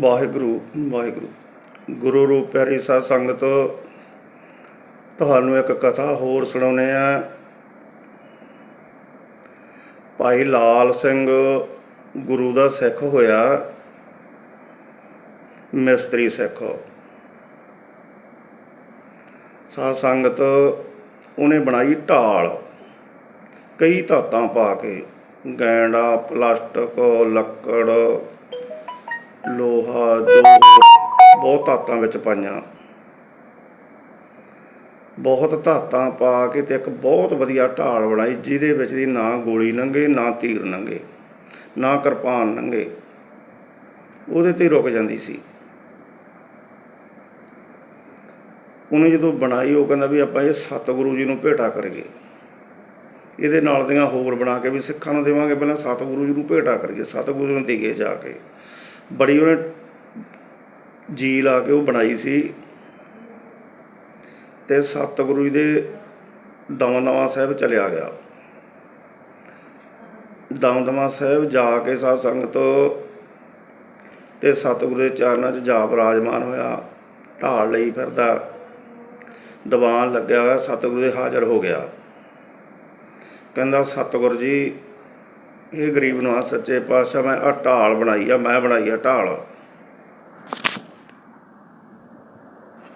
ਵਾਹਿਗੁਰੂ ਵਾਹਿਗੁਰੂ। ਗੁਰੂ ਰੂਪ ਪਿਆਰੀ ਸਾਧ ਸੰਗਤ, ਤੁਹਾਨੂੰ ਇੱਕ ਕਥਾ ਹੋਰ ਸੁਣਾਉਨੇ ਆ ਭਾਈ ਲਾਲ ਸਿੰਘ ਗੁਰੂ ਦਾ ਸਿੱਖ ਹੋਇਆ, ਮਿਸਤਰੀ ਸਿੱਖ। ਸਾਧ ਸੰਗਤ ਉਹਨੇ ਬਣਾਈ ਢਾਲ, ਕਈ ਧਾਤਾਂ ਪਾ ਕੇ, ਗੈਂਡਾ, ਪਲਾਸਟਿਕ, ਲੱਕੜ ਲੋਹਾ ਜੋ ਬਹੁਤ ਧਾਤਾਂ ਵਿੱਚ ਪਾਈਆਂ। ਬਹੁਤ ਧਾਤਾਂ ਪਾ ਕੇ ਤੇ ਇੱਕ ਬਹੁਤ ਵਧੀਆ ਢਾਲ ਬਣਾਈ, ਜਿਹਦੇ ਵਿੱਚ ਦੀ ਨਾ ਗੋਲੀ ਲੰਘੇ ਨਾ ਤੀਰ ਲੰਘੇ ਨਾ ਕਿਰਪਾਨ ਲੰਘੇ ਉਹਦੇ ਤੇ ਰੁਕ ਜਾਂਦੀ ਸੀ। ਉਹਨੇ ਜਦੋਂ ਬਣਾਈ, ਉਹ ਕਹਿੰਦਾ ਵੀ ਆਪਾਂ ਇਹ ਸਤਿਗੁਰੂ ਜੀ ਨੂੰ ਭੇਟਾ ਕਰੀਏ। ਇਹਦੇ ਨਾਲ ਦੀਆਂ ਹੋਰ ਬਣਾ ਕੇ ਵੀ ਸਿੱਖਾਂ ਨੂੰ ਦੇਵਾਂਗੇ, ਪਹਿਲਾਂ ਸਤਿਗੁਰੂ ਜੀ ਨੂੰ ਭੇਟਾ ਕਰੀਏ, ਸਤਿਗੁਰੂ ਜੀ ਨੂੰ ਦੇਗੇ ਜਾ ਕੇ। ਬੜੀ ਉਹਨੇ ਜੀ ਲਾ ਕੇ ਉਹ ਬਣਾਈ ਸੀ। ਤੇ ਸਤਿਗੁਰੂ ਜੀ ਦੇ ਦਮਦਮਾ ਸਾਹਿਬ ਚਲਿਆ ਗਿਆ। ਦਮਦਮਾ ਸਾਹਿਬ ਜਾ ਕੇ ਸਾਧ ਸੰਗਤ ਤੇ ਸਤਿਗੁਰੂ ਦੇ ਚਰਨਾਂ 'ਚ ਜਾਪ ਬਿਰਾਜਮਾਨ ਹੋਇਆ। ਢਾਲ ਲਈ ਫਿਰਦਾ ਦੀਵਾਨ ਲੱਗਿਆ ਹੋਇਆ, ਸਤਿਗੁਰੂ ਦੇ ਹਾਜ਼ਰ ਹੋ ਗਿਆ। ਕਹਿੰਦਾ, ਸਤਿਗੁਰ ਜੀ ਇਹ ਗਰੀਬ ਨਵਾਜ ਸੱਚੇ ਪਾਤਸ਼ਾਹ ਮੈਂ ਆ ਢਾਲ ਬਣਾਈ ਆ, ਮੈਂ ਬਣਾਈ ਆ ਢਾਲ।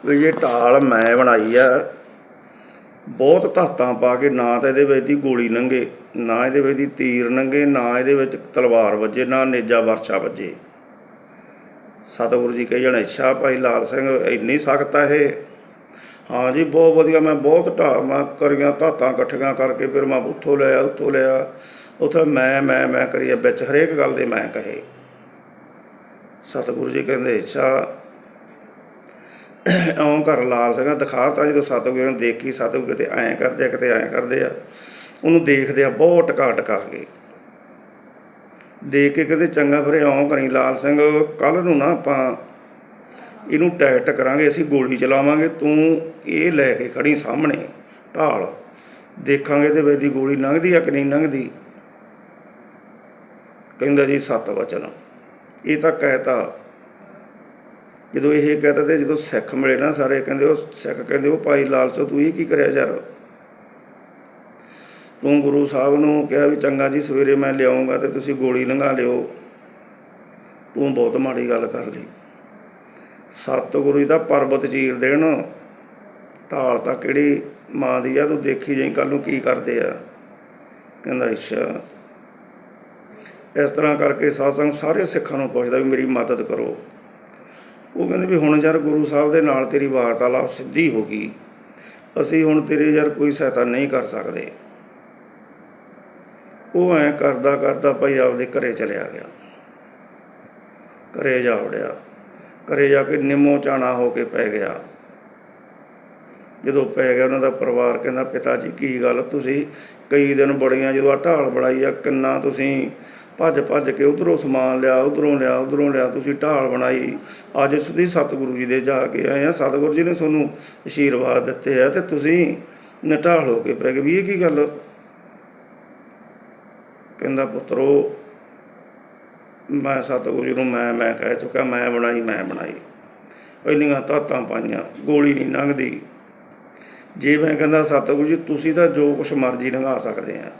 ਵੀ ਇਹ ਢਾਲ ਮੈਂ ਬਣਾਈ ਆ। ਬਹੁਤ ਧਾਤਾਂ ਪਾ ਕੇ ਨਾ ਤਾਂ ਇਹਦੇ ਵਿੱਚ ਦੀ ਗੋਲੀ ਲੰਘੇ ਨਾ ਇਹਦੇ ਵਿੱਚ ਦੀ ਤੀਰ ਲੰਘੇ ਨਾ ਇਹਦੇ ਵਿੱਚ ਤਲਵਾਰ ਵੱਜੇ, ਨਾ ਨੇਜਾ ਵਰਸ਼ਾ ਵੱਜੇ। ਸਤਿਗੁਰੂ ਜੀ ਕਹੀ ਜਾਣੇ ਅੱਛਾ ਭਾਈ ਲਾਲ ਸਿੰਘ, ਇੰਨੀ ਸਖਤ ਆ ਇਹ। ਹਾਂ ਜੀ, ਬਹੁਤ ਵਧੀਆ, ਮੈਂ ਬਹੁਤ ਢਾ, ਮੈਂ ਕਰੀਆਂ ਧਾਤਾਂ ਇਕੱਠੀਆਂ ਕਰਕੇ ਫਿਰ ਮੈਂ ਉੱਥੋਂ ਲਿਆ ਉੱਥੋਂ ਲਿਆ। ਉੱਥੇ ਮੈਂ ਮੈਂ ਮੈਂ ਕਰੀਏ ਵਿੱਚ ਹਰੇਕ ਗੱਲ ਦੇ ਮੈਂ ਕਹੇ। ਸਤਿਗੁਰੂ ਜੀ ਕਹਿੰਦੇ, ਅੱਛਾ। ਆਉਂ ਕਰ ਲਾਲ ਸਿੰਘਾ ਦਿਖਾ ਤਾਂ ਜਦੋਂ ਸਤਿਗੁਰੂ ਨੇ ਦੇਖੀ, ਸਤਿਗੁਰੂ ਕਿਤੇ ਐਂ ਕਰਦੇ ਆ, ਕਿਤੇ ਐਂ ਕਰਦੇ ਆ। ਉਹਨੂੰ ਦੇਖਦੇ ਆ, ਬਹੁਤ ਟਕਾ ਟਕਾ ਕੇ। ਦੇਖ ਕੇ ਕਹਿੰਦੇ, ਚੰਗਾ ਫਿਰ ਆਉਂ ਕਰੀ ਲਾਲ ਸਿੰਘ ਕੱਲ ਨੂੰ ਨਾ ਆਪਾਂ ਇਹਨੂੰ ਟੈਟ ਕਰਾਂਗੇ, ਅਸੀਂ ਗੋਲੀ ਚਲਾਵਾਂਗੇ, ਤੂੰ ਇਹ ਲੈ ਕੇ ਖੜੀ ਸਾਹਮਣੇ, ਢਾਲ। ਦੇਖਾਂਗੇ ਤੇ ਵੇਦੀ ਗੋਲੀ ਲੰਘਦੀ ਆ ਕਿ ਨਹੀਂ ਲੰਘਦੀ। ਕਹਿੰਦਾ ਜੀ, ਸੱਤ ਵਚਨ। ਇਹ ਤਾਂ ਕਹਿਤਾ। ਜਦੋਂ ਇਹ ਕਹਤਾ ਤੇ ਜਦੋਂ ਸਿੱਖ ਮਿਲੇ ਨਾ ਸਾਰੇ, ਕਹਿੰਦੇ ਉਹ ਸਿੱਖ ਕਹਿੰਦੇ ਉਹ ਭਾਈ ਲਾਲ ਸੋ ਤੂੰ ਇਹ ਕੀ ਕਰਿਆ ਯਾਰ? ਤੂੰ ਗੁਰੂ ਸਾਹਿਬ ਨੂੰ ਕਿਹਾ ਵੀ ਚੰਗਾ ਜੀ, ਸਵੇਰੇ ਮੈਂ ਲਿਆਉਂਗਾ ਤੇ ਤੁਸੀਂ ਗੋਲੀ ਲੰਘਾ ਲਿਓ। ਤੂੰ ਬਹੁਤ ਮਾੜੀ ਗੱਲ ਕਰ ਲਈ। ਸਤਿਗੁਰੂ ਜੀ ਦਾ ਪਰਬਤ ਚੀਰ ਦੇਣ, ਢਾਲ ਤਾਂ ਕਿਹੜੀ ਮਾਂ ਦੀ ਆ, ਤੂੰ ਦੇਖੀ ਜਾਈ ਕੱਲ ਨੂੰ ਕੀ ਕਰਦੇ ਆ। ਕਹਿੰਦਾ, ਅੱਛਾ। ਇਸ ਤਰ੍ਹਾਂ ਕਰਕੇ ਸਾਸੰਗ ਸਾਰੇ ਸਿੱਖਾਂ ਨੂੰ ਪੁੱਛਦਾ ਵੀ ਮੇਰੀ ਮਦਦ ਕਰੋ। ਉਹ ਕਹਿੰਦੇ ਵੀ ਹੁਣ ਯਾਰ ਗੁਰੂ ਸਾਹਿਬ ਦੇ ਨਾਲ ਤੇਰੀ ਵਾਰਤਾਲਾਪ ਸਿੱਧੀ ਹੋ ਗਈ। ਅਸੀਂ ਹੁਣ ਤੇਰੇ ਯਾਰ ਕੋਈ ਸਹਾਇਤਾ ਨਹੀਂ ਕਰ ਸਕਦੇ। ਉਹ ਐ ਕਰਦਾ ਕਰਦਾ ਭਾਈ ਆਪਦੇ ਘਰੇ ਚਲਿਆ ਗਿਆ। ਘਰੇ ਜਾ ਵੜਿਆ। ਘਰੇ ਜਾ ਕੇ ਨਿੰਮੋ ਚਾਣਾ ਹੋ ਕੇ ਪੈ ਗਿਆ। ਜਦੋਂ ਪੈ ਗਿਆ ਉਹਨਾਂ ਦਾ ਪਰਿਵਾਰ ਕਹਿੰਦਾ, ਪਿਤਾ ਜੀ, ਕੀ ਗੱਲ? ਤੁਸੀਂ ਕਈ ਦਿਨ ਬੜੀਆਂ ਜਦੋਂ ਆ ਢਾਲ ਬਣਾਈ ਆ, ਕਿੰਨਾ ਤੁਸੀਂ ਭੱਜ ਭੱਜ ਕੇ ਉਧਰੋਂ ਸਮਾਨ ਲਿਆ, ਉਧਰੋਂ ਲਿਆ ਉਧਰੋਂ ਲਿਆ, ਤੁਸੀਂ ਢਾਲ ਬਣਾਈ। ਅੱਜ ਤੁਸੀਂ ਸਤਿਗੁਰੂ ਜੀ ਦੇ ਜਾ ਕੇ ਆਏ ਆ, ਸਤਿਗੁਰੂ ਜੀ ਨੇ ਤੁਹਾਨੂੰ ਅਸ਼ੀਰਵਾਦ ਦਿੱਤੇ ਆ ਤੇ ਤੁਸੀਂ ਨਟਾਲ ਹੋ ਕੇ ਪੈ ਗਏ। ਵੀ ਇਹ ਕੀ ਗੱਲ? ਕਹਿੰਦਾ, ਪੁੱਤਰੋ ਮੈਂ ਸਤਿਗੁਰੂ ਜੀ ਨੂੰ ਮੈਂ ਮੈਂ ਕਹਿ ਚੁੱਕਾ, ਮੈਂ ਬਣਾਈ ਮੈਂ ਬਣਾਈ। ਇੰਨੀਆਂ ਧਾਤਾਂ ਪਾਈਆਂ, ਗੋਲੀ ਨਹੀਂ ਲੰਘਦੀ। ਜੇ ਮੈਂ ਕਹਿੰਦਾ, ਸਤਿਗੁਰੂ ਜੀ, ਤੁਸੀਂ ਤਾਂ ਜੋ ਕੁਛ ਮਰਜ਼ੀ ਲੰਘਾ ਸਕਦੇ ਆ।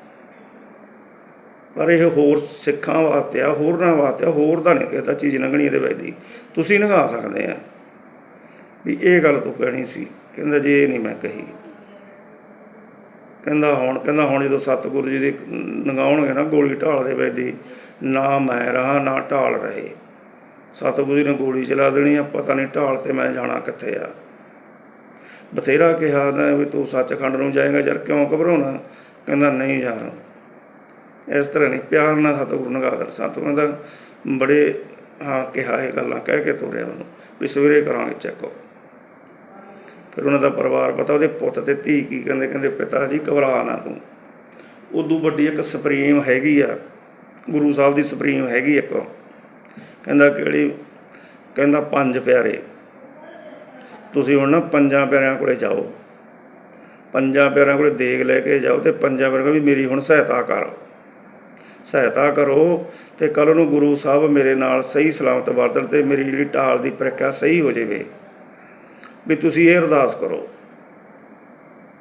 ਪਰ ਇਹ ਹੋਰ ਸਿੱਖਾਂ ਵਾਸਤੇ ਆ, ਹੋਰਨਾਂ ਵਾਸਤੇ ਹੋਰ ਤਾਂ ਨਹੀਂ ਕਿਸੇ ਦਾ ਚੀਜ਼ ਲੰਘਣੀ ਇਹਦੇ ਵਿੱਚ ਦੀ। ਤੁਸੀਂ ਲੰਘਾ ਸਕਦੇ ਆ। ਵੀ ਇਹ ਗੱਲ ਤੂੰ ਕਹਿਣੀ ਸੀ। ਕਹਿੰਦਾ, ਜੀ ਇਹ ਨਹੀਂ ਮੈਂ ਕਹੀ। ਕਹਿੰਦਾ ਹੁਣ ਕਹਿੰਦਾ ਹੁਣ ਜਦੋਂ ਸਤਿਗੁਰੂ ਜੀ ਦੀ ਨਗਾਉਣਗੇ ਨਾ ਗੋਲੀ ਢਾਲ ਦੇ ਵਿੱਚ ਦੀ, ਨਾ ਮੈਂ ਰਹਾ, ਨਾ ਢਾਲ ਰਹੇ। ਸਤਿਗੁਰੂ ਜੀ ਨੇ ਗੋਲੀ ਚਲਾ ਦੇਣੀ ਆ, ਪਤਾ ਨਹੀਂ ਢਾਲ ਤੇ ਮੈਂ ਜਾਣਾ ਕਿੱਥੇ ਆ। ਬਥੇਰਾ ਕਿਹਾ ਨਾ ਵੀ ਤੂੰ ਸੱਚਖੰਡ ਨੂੰ ਜਾਏਗਾ, ਯਾਰ ਕਿਉਂ ਘਬਰਾਉਣਾ? ਕਹਿੰਦਾ ਨਹੀਂ ਯਾਰ। ਇਸ ਤਰ੍ਹਾਂ ਨਹੀਂ, ਪਿਆਰ ਨਾਲ ਸਤਿਗੁਰੂ ਨਗਾਦਰ ਸਤਿਗੁਰੂ ਦਾ ਬੜੇ, ਹਾਂ, ਕਿਹਾ ਇਹ ਗੱਲਾਂ ਕਹਿ ਕੇ ਤੋਰਿਆ ਮੈਨੂੰ, ਵੀ ਸਵੇਰੇ ਕਰਾਂਗੇ ਚੈੱਕ। ਫਿਰ ਉਹਨਾਂ ਦਾ ਪਰਿਵਾਰ ਪਤਾ, ਉਹਦੇ ਪੁੱਤ ਤੇ ਧੀ ਕੀ ਕਹਿੰਦੇ ਕਹਿੰਦੇ ਪਿਤਾ ਜੀ ਘਬਰਾ ਨਾ ਤੂੰ। ਉਦੋਂ ਵੱਡੀ ਇੱਕ ਸੁਪਰੀਮ ਹੈਗੀ ਆ, ਗੁਰੂ ਸਾਹਿਬ ਦੀ ਸੁਪਰੀਮ ਹੈਗੀ ਇੱਕ। ਕਹਿੰਦਾ ਕਿਹੜੀ? ਕਹਿੰਦਾ ਪੰਜ ਪਿਆਰੇ। ਤੁਸੀਂ ਹੁਣ ਨਾ ਪੰਜਾਂ ਪਿਆਰਿਆਂ ਕੋਲੇ ਜਾਓ। ਪੰਜਾਂ ਪਿਆਰਿਆਂ ਕੋਲੇ ਦੇਗ ਲੈ ਕੇ ਜਾਓ ਤੇ ਪੰਜਾਂ ਪਿਆਰਿਆਂ ਵੀ ਮੇਰੀ ਹੁਣ ਸਹਾਇਤਾ ਕਰ। ਸਹਾਇਤਾ ਕਰੋ ਤੇ ਕੱਲ ਨੂੰ ਗੁਰੂ ਸਾਹਿਬ ਮੇਰੇ ਨਾਲ ਸਹੀ ਸਲਾਮਤ ਵਰਤਣ ਤੇ ਮੇਰੀ ਜਿਹੜੀ ਢਾਲ ਦੀ ਪ੍ਰਕਿਰਿਆ ਸਹੀ ਹੋ ਜਾਵੇ। ਵੀ ਤੁਸੀਂ ਇਹ ਅਰਦਾਸ ਕਰੋ।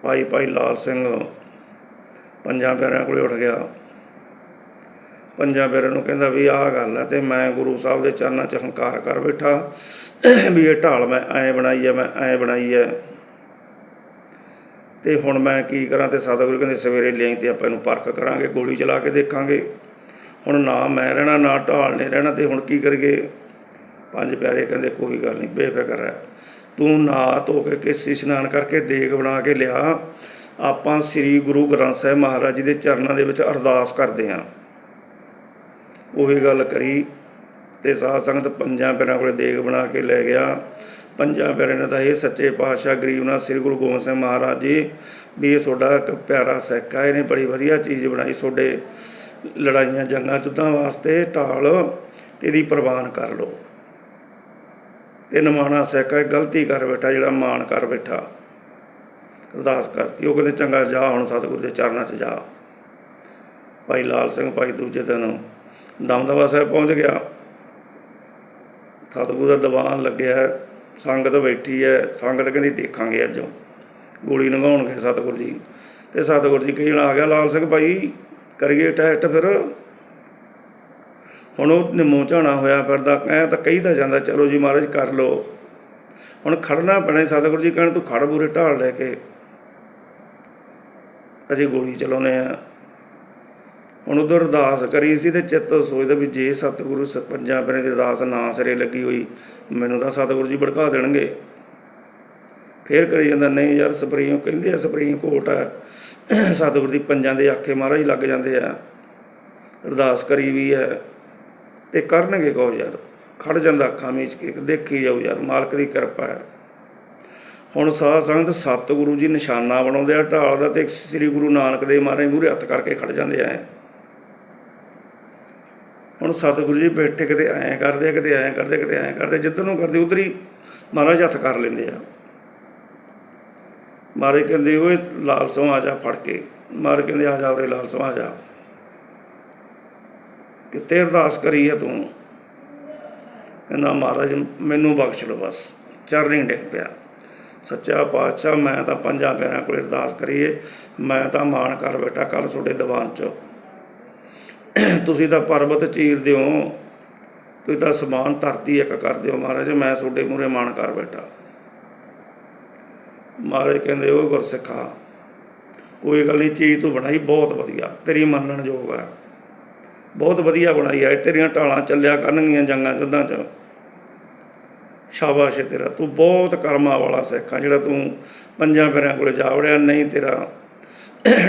ਭਾਈ ਭਾਈ ਲਾਲ ਸਿੰਘ, ਪੰਜਾਂ ਪਿਆਰਿਆਂ ਕੋਲੇ ਉੱਠ ਗਿਆ। ਪੰਜਾਂ ਪਿਆਰਿਆਂ ਨੂੰ ਕਹਿੰਦਾ ਵੀ ਆਹ ਗੱਲ ਹੈ ਤੇ ਮੈਂ ਗੁਰੂ ਸਾਹਿਬ ਦੇ ਚਰਨਾਂ 'ਚ ਹੰਕਾਰ ਕਰ ਬੈਠਾ ਵੀ ਇਹ ਢਾਲ ਮੈਂ ਐ ਬਣਾਈ ਹੈ, ਮੈਂ ਐ ਬਣਾਈ ਹੈ। ਤੇ ਹੁਣ ਮੈਂ ਕੀ ਕਰਾਂ ਤੇ ਸਤਿਗੁਰੂ ਕਹਿੰਦੇ ਸਵੇਰੇ ਲਿਆਈ ਤੇ ਆਪਾਂ ਇਹਨੂੰ ਪਰਖ ਕਰਾਂਗੇ, ਗੋਲੀ ਚਲਾ ਕੇ ਦੇਖਾਂਗੇ। ਹੁਣ ਨਾ ਮੈਂ ਰਹਿਣਾ, ਨਾ ਢਾਲ ਨੇ ਰਹਿਣਾ ਤੇ ਹੁਣ ਕੀ ਕਰੀਏ? ਪੰਜ ਪਿਆਰੇ ਕਹਿੰਦੇ ਕੋਈ ਗੱਲ ਨਹੀਂ, ਬੇਫਿਕਰ ਹੈ ਤੂੰ ਨਾ ਧੋ ਕੇ ਕਿਸ ਇਸ਼ਨਾਨ ਕਰਕੇ ਦੇਗ ਬਣਾ ਕੇ ਲਿਆ, ਆਪਾਂ ਸ੍ਰੀ ਗੁਰੂ ਗ੍ਰੰਥ ਸਾਹਿਬ ਮਹਾਰਾਜ ਜੀ ਦੇ ਚਰਨਾਂ ਦੇ ਵਿੱਚ ਅਰਦਾਸ ਕਰਦੇ ਹਾਂ। ਉਹੀ ਗੱਲ ਕਰੀ ਤੇ ਸਾਧ ਸੰਗਤ ਪੰਜਾਂ ਪੈਰਾਂ ਕੋਲੇ ਦੇਗ ਬਣਾ ਕੇ ਲੈ ਗਿਆ। ਪੰਜਾਂ ਪਿਆਰਿਆਂ ਨੇ ਤਾਂ ਇਹ ਸੱਚੇ ਪਾਤਸ਼ਾਹ ਗਰੀਬ ਨਾਲ ਸ੍ਰੀ ਗੁਰੂ ਗੋਬਿੰਦ ਸਿੰਘ ਮਹਾਰਾਜ ਜੀ, ਵੀ ਇਹ ਤੁਹਾਡਾ ਇੱਕ ਪਿਆਰਾ ਸਿੱਖ ਹੈ ਇਹਨੇ ਬੜੀ ਵਧੀਆ ਚੀਜ਼ ਬਣਾਈ ਤੁਹਾਡੇ ਲੜਾਈਆਂ ਜੰਗਾਂ, ਯੁੱਧਾਂ ਵਾਸਤੇ ਢਾਲ ਤੇ ਇਹਦੀ ਪ੍ਰਵਾਨ ਕਰ ਲਓ। ਤੇ ਨਮਾਣਾ ਸਿੱਖ ਹੈ ਗਲਤੀ ਕਰ ਬੈਠਾ, ਜਿਹੜਾ ਮਾਣ ਕਰ ਬੈਠਾ। ਅਰਦਾਸ ਕਰਤੀ, ਉਹ ਕਹਿੰਦੇ, ਚੰਗਾ, ਜਾ ਹੁਣ ਸਤਿਗੁਰੂ ਦੇ ਚਰਨਾਂ 'ਚ ਜਾ। ਭਾਈ ਲਾਲ ਸਿੰਘ, ਭਾਈ ਦੂਜੇ ਦਿਨ ਦਮਦਮਾ ਸਾਹਿਬ ਪਹੁੰਚ ਗਿਆ। ਸਤਿਗੁਰੂ ਦਾ ਦੀਵਾਨ ਲੱਗਿਆ ਸੰਗਤ ਬੈਠੀ ਹੈ। ਸੰਗਤ ਕਹਿੰਦੀ, ਦੇਖਾਂਗੇ ਅੱਜ। ਗੋਲੀ ਲੰਘਾਉਣਗੇ ਸਤਿਗੁਰੂ ਜੀ। ਤੇ ਸਤਿਗੁਰੂ ਜੀ ਕਹਿਣ ਆ ਗਿਆ ਲਾਲ ਸਿੰਘ ਭਾਈ, ਕਰੀਏ ਟੈਸਟ ਫਿਰ। ਹੁਣ ਉਹ ਨਿੰਮੋ ਝਾਣਾ ਹੋਇਆ ਫਿਰਦਾ ਐ ਤਾਂ ਕਹੀਦਾ ਜਾਂਦਾ, ਚਲੋ ਜੀ ਮਹਾਰਾਜ ਕਰ ਲਓ। ਹੁਣ ਖੜਨਾ ਪੈਣਾ ਸਤਿਗੁਰੂ ਜੀ ਕਹਿਣ ਤੂੰ ਖੜ ਬੂਰੇ ਢਾਲ ਲੈ ਕੇ। ਅਸੀਂ ਗੋਲੀ ਚਲਾਉਨੇ ਆ ਹੁਣ ਉਧਰ ਅਰਦਾਸ ਕਰੀ ਸੀ ਤੇ ਚਿੱਤ ਸੋਚਦਾ ਵੀ ਜੇ ਸਤਿਗੁਰੂ ਸ- ਪੰਜਾਂ ਪਿਆਰੇ ਦੀ ਅਰਦਾਸ ਨਾ ਸਿਰੇ ਲੱਗੀ ਹੋਈ, ਮੈਨੂੰ ਤਾਂ ਸਤਿਗੁਰੂ ਜੀ ਭੜਕਾ ਦੇਣਗੇ। ਫੇਰ ਕਰੀ ਜਾਂਦਾ, ਨਹੀਂ ਯਾਰ ਸੁਪਰੀਮ ਕਹਿੰਦੇ ਆ ਸੁਪਰੀਮ ਕੋਰਟ ਹੈ ਸਤਿਗੁਰੂ ਦੀ ਪੰਜਾਂ ਦੇ ਆਖੇ ਮਹਾਰਾਜ ਲੱਗ ਜਾਂਦੇ ਆ। ਅਰਦਾਸ ਕਰੀ ਵੀ ਹੈ। ਤੇ ਕਰਨਗੇ ਕਹੋ ਯਾਰ, ਖੜ ਜਾਂਦਾ ਅੱਖਾਂ ਮੀਚ ਕੇ ਦੇਖੀ ਜਾਓ ਯਾਰ, ਮਾਲਕ ਦੀ ਕਿਰਪਾ ਹੈ। ਹੁਣ ਸਾਧ ਸੰਗਤ ਸਤਿਗੁਰੂ ਜੀ ਨਿਸ਼ਾਨਾ ਬਣਾਉਂਦੇ ਆ, ਢਾਲ ਦਾ ਤੇ ਸ੍ਰੀ ਗੁਰੂ ਨਾਨਕ ਦੇਵ ਮਹਾਰਾਜ ਮੂਹਰੇ ਹੱਥ ਕਰਕੇ ਖੜ ਜਾਂਦੇ ਆ। ਹੁਣ ਸਤਿਗੁਰੂ ਜੀ ਬੈਠੇ ਕਿਤੇ ਐਂ ਕਰਦੇ ਆ, ਕਿਤੇ ਐਂ ਕਰਦੇ ਕਿਤੇ ਐਂ ਕਰਦੇ ਜਿੱਧਰ ਨੂੰ ਕਰਦੇ ਉਧਰ ਹੀ ਮਹਾਰਾਜ ਹੱਥ ਕਰ ਲੈਂਦੇ ਆ। ਮਾਰੇ ਕਹਿੰਦੇ, ਓਏ ਲਾਲ ਸੋਹ ਆ ਜਾ ਫੜ ਕੇ। ਮਹਾਰਾਜ ਕਹਿੰਦੇ, ਆ ਜਾ ਉਰੇ ਲਾਲ ਸੋਹ ਆ। ਜਾ ਕਿਤੇ ਅਰਦਾਸ ਕਰੀ ਆ ਤੂੰ। ਕਹਿੰਦਾ, ਮਹਾਰਾਜ, ਮੈਨੂੰ ਬਖਸ਼ ਲਓ ਬਸ। ਚਰਨੀ ਡਿੱਗ ਪਿਆ। ਸੱਚਾ ਪਾਤਸ਼ਾਹ, ਮੈਂ ਤਾਂ ਪੰਜਾਂ ਪਿਆਰਿਆਂ ਕੋਲ ਅਰਦਾਸ ਕਰੀਏ। ਮੈਂ ਤਾਂ ਮਾਣ ਕਰ ਬੈਠਾ ਕੱਲ ਤੁਹਾਡੇ ਦੀਵਾਨ 'ਚ। ਤੁਸੀਂ ਤਾਂ ਪਰਬਤ ਚੀਰ ਦਿਓ। ਤੁਸੀਂ ਤਾਂ ਸਮਾਨ ਧਰਤੀ ਇੱਕ ਕਰ ਦਿਓ ਮਹਾਰਾਜ। ਮੈਂ ਤੁਹਾਡੇ ਮੂਹਰੇ ਮਾਣ ਕਰ ਬੈਠਾ। ਮਹਾਰਾਜ ਕਹਿੰਦੇ, ਉਹ ਗੁਰਸਿੱਖਾ, ਕੋਈ ਗੱਲ ਨਹੀਂ, ਚੀਜ਼ ਤੂੰ ਬਣਾਈ, ਬਹੁਤ ਵਧੀਆ। ਤੇਰੀ ਮੰਨਣ ਯੋਗ ਹੈ। ਬਹੁਤ ਵਧੀਆ ਬਣਾਈ ਹੈ ਤੇਰੀਆਂ ਢਾਲਾਂ ਚੱਲਿਆ ਕਰਨਗੀਆਂ ਜੰਗਾਂ ਯੁੱਧਾਂ 'ਚ। ਸ਼ਾਬਾਸ਼ ਏ ਤੇਰਾ, ਤੂੰ ਬਹੁਤ ਕਰਮਾਂ ਵਾਲਾ ਸਿੱਖ ਆ, ਜਿਹੜਾ ਤੂੰ ਪੰਜਾਂ ਪਿਆਰਿਆਂ ਕੋਲ ਜਾ ਵੜਿਆ, ਨਹੀਂ ਤੇਰਾ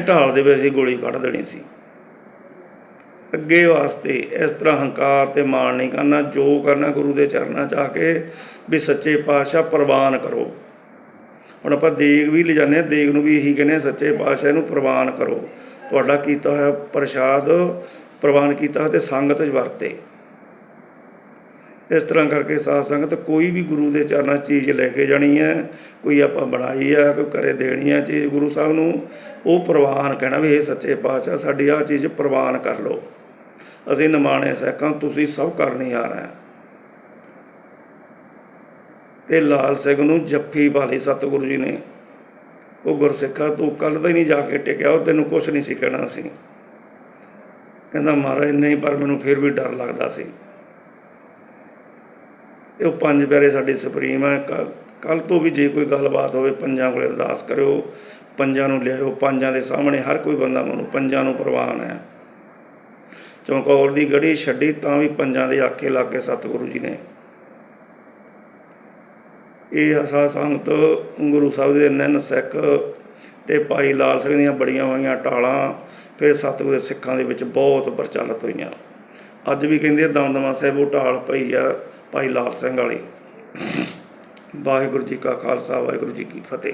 ਢਾਲ ਦੇ ਵਿੱਚ ਅਸੀਂ ਗੋਲੀ ਕੱਢ ਦੇਣੀ ਸੀ। ਅੱਗੇ ਵਾਸਤੇ ਇਸ ਤਰ੍ਹਾਂ ਹੰਕਾਰ ਤੇ ਮਾਣ ਨਹੀਂ ਕਰਨਾ, ਜੋ ਕਰਨਾ ਗੁਰੂ ਦੇ ਚਰਨਾਂ 'ਚ ਆ ਕੇ ਵੀ ਸੱਚੇ ਪਾਤਸ਼ਾਹ ਪ੍ਰਵਾਨ ਕਰੋ। ਹੁਣ ਆਪਾਂ ਦੇਗ ਵੀ ਲਿਜਾਨੇ ਆ ਦੇਗ ਨੂੰ ਵੀ ਇਹੀ ਕਹਿੰਦੇ ਆ ਸੱਚੇ ਪਾਤਸ਼ਾਹ ਨੂੰ ਪ੍ਰਵਾਨ ਕਰੋ। ਤੁਹਾਡਾ ਕੀਤਾ ਹੋਇਆ ਪ੍ਰਸ਼ਾਦ ਪ੍ਰਵਾਨ ਕੀਤਾ ਹੋਇਆ ਤੇ ਸੰਗਤ ਵਰਤੇ। ਇਸ ਤਰ੍ਹਾਂ ਕਰਕੇ ਸਾਧ ਸੰਗਤ ਕੋਈ ਵੀ ਗੁਰੂ ਦੇ ਚਰਨਾਂ ਚੀਜ਼ ਲੈ ਕੇ ਜਾਣੀ ਹੈ, ਕੋਈ ਆਪਾਂ ਬਣਾਈ ਆ, ਕੋਈ ਕਰੇ ਦੇਣੀ ਆ ਚੀਜ਼ ਗੁਰੂ ਸਾਹਿਬ ਨੂੰ, ਉਹ ਪ੍ਰਵਾਨ ਕਹਿਣਾ ਵੀ ਇਹ ਸੱਚੇ ਪਾਤਸ਼ਾਹ ਸਾਡੀ ਆ ਚੀਜ਼ ਪ੍ਰਵਾਨ ਕਰ ਲਓ। ਅਸੀਂ ਨਿਮਾਣੇ ਸਿੱਖਾਂ ਤੁਸੀਂ ਸਭ ਕਰਨੀ ਆ ਰਹੇ ਤੇ ਲਾਲ ਸਿੰਘ ਨੂੰ ਜੱਫੀ ਪਾ ਸਤਿਗੁਰੂ ਜੀ ਨੇ। ਉਹ ਗੁਰਸਿੱਖਾ ਤੂੰ ਕੱਲ ਦਾ ਹੀ ਨਹੀਂ ਜਾ ਕੇ ਟਿਕਿਆ, ਉਹ ਤੈਨੂੰ ਕੁਝ ਨਹੀਂ ਸੀ ਕਹਿਣਾ ਸੀ। ਕਹਿੰਦਾ, ਮਹਾਰਾਜ, ਨਹੀਂ, ਪਰ ਮੈਨੂੰ ਫਿਰ ਵੀ ਡਰ ਲੱਗਦਾ ਸੀ। ਇਹ ਪੰਜ ਪਿਆਰੇ ਸਾਡੇ ਸੁਪਰੀਮ ਹੈ ਕੱਲ ਤੋਂ ਵੀ ਜੇ ਕੋਈ ਗੱਲਬਾਤ ਹੋਵੇ, ਪੰਜਾਂ ਕੋਲ ਅਰਦਾਸ ਕਰਿਓ। ਪੰਜਾਂ ਨੂੰ ਲਿਆਓ ਪੰਜਾਂ ਦੇ ਸਾਹਮਣੇ ਹਰ ਕੋਈ ਬੰਦਾ ਮੈਨੂੰ ਪੰਜਾਂ ਨੂੰ ਪ੍ਰਵਾਨ ਹੈ। ਚੌਂਕੌਰ ਦੀ ਗੜੀ ਛੱਡੀ, ਤਾਂ ਵੀ ਪੰਜਾਂ ਦੇ ਆਖੇ ਲਾ ਕੇ ਸਤਿਗੁਰੂ ਜੀ ਨੇ। ਇਹ ਅਸਾ ਸੰਗਤ ਗੁਰੂ ਸਾਹਿਬ ਦੇ ਨੈਣ ਸਿੱਖ ਤੇ ਭਾਈ ਲਾਲ ਸਿੰਘ ਦੀਆਂ ਬੜੀਆਂ ਹੋਈਆਂ ਢਾਲਾਂ ਫਿਰ ਸਤਿਗੁਰੂ ਦੇ ਸਿੱਖਾਂ ਦੇ ਵਿੱਚ ਬਹੁਤ ਪ੍ਰਚਲਿਤ ਹੋਈਆਂ। ਅੱਜ ਵੀ ਕਹਿੰਦੇ ਦਮਦਮਾ ਸਾਹਿਬ ਉਹ ਢਾਲ ਪਈ ਆ ਭਾਈ ਲਾਲ ਸਿੰਘ ਵਾਲੀ। ਵਾਹਿਗੁਰੂ ਜੀ ਕਾ ਖਾਲਸਾ, ਵਾਹਿਗੁਰੂ ਜੀ ਕੀ ਫਤਿਹ।